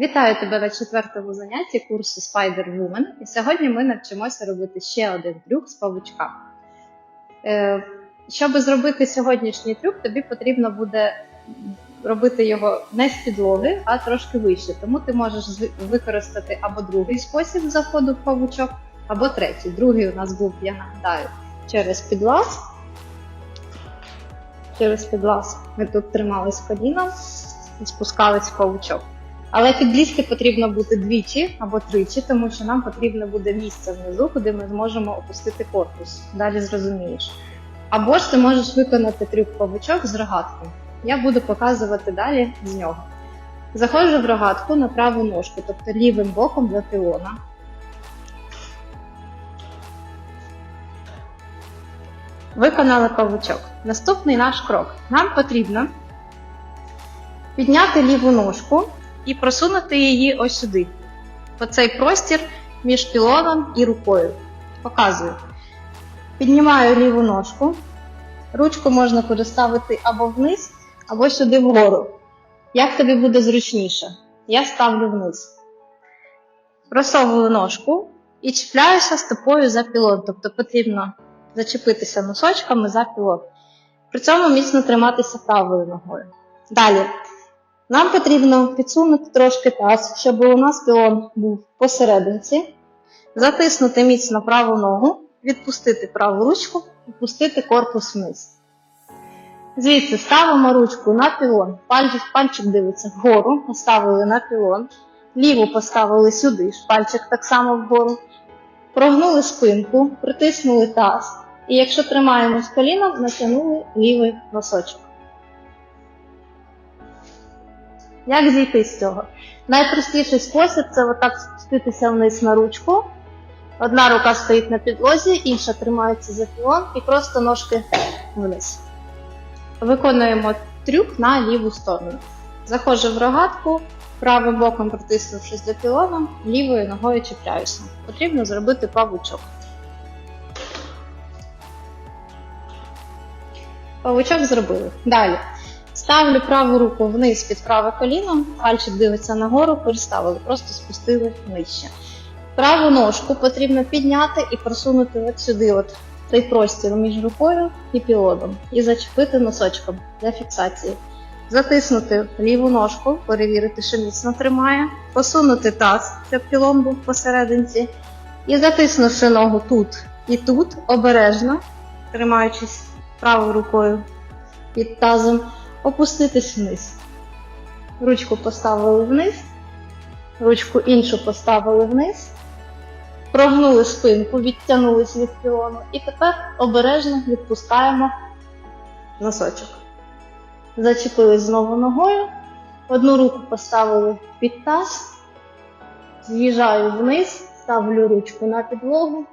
Вітаю тебе на четвертому занятті курсу Spider Woman. І сьогодні ми навчимося робити ще один трюк з павучка. Е, щоб зробити сьогоднішній трюк, тобі потрібно буде робити його не з підлоги, а трошки вище. Тому ти можеш використати або другий спосіб заходу в павучок, або третій. Другий у нас був, я нагадаю, через підлаз. Через підлаз ми тут тримались коліном і спускались в павучок. Але підлізти потрібно буде двічі або тричі, тому що нам потрібно буде місце внизу, куди ми зможемо опустити корпус. Далі зрозумієш. Або ж ти можеш виконати трюк павучок з рогаткою. Я буду показувати далі з нього. Заходжу в рогатку на праву ножку, тобто лівим боком до пілона. Виконали павучок. Наступний наш крок. Нам потрібно підняти ліву ножку і просунути її ось сюди. По цей простір між пілоном і рукою. Показую. Піднімаю ліву ножку. Ручку можна переставити або вниз, або сюди вгору. Як тобі буде зручніше? Я ставлю вниз. Просовую ножку і чіпляюся стопою за пілон. Тобто потрібно зачепитися носочками за пілон. При цьому міцно триматися правою ногою. Далі. Нам потрібно підсунути трошки таз, щоб у нас пілон був посерединці, затиснути міцно праву ногу, відпустити праву ручку, опустити корпус вниз. Звідси ставимо ручку на пілон, пальчик, пальчик дивиться вгору, поставили на пілон, ліву поставили сюди, пальчик так само вгору, прогнули спинку, притиснули таз, і якщо тримаємо з коліном, натягнули лівий носочок. Як зійти з цього? Найпростіший спосіб це отак спуститися вниз на ручку. Одна рука стоїть на підлозі, інша тримається за пілон і просто ножки вниз. Виконуємо трюк на ліву сторону. Заходжу в рогатку, правим боком притиснувшись до пілона, лівою ногою чіпляюся. Потрібно зробити павучок. Павучок зробили. Далі. Ставлю праву руку вниз під праве коліно, пальчик дивиться нагору, переставили, просто спустили нижче. Праву ножку потрібно підняти і просунути от сюди, от цей простір між рукою і пілоном, і зачепити носочком для фіксації. Затиснути ліву ножку, перевірити, що міцно тримає, посунути таз, щоб пілон був посерединці, і затиснувши ногу тут і тут, обережно, тримаючись правою рукою під тазом, опуститись вниз. Ручку поставили вниз, ручку іншу поставили вниз, прогнули спинку, відтягнулись від пілону. І тепер обережно відпускаємо носочок. Зачепились знову ногою, одну руку поставили під таз, з'їжджаю вниз, ставлю ручку на підлогу,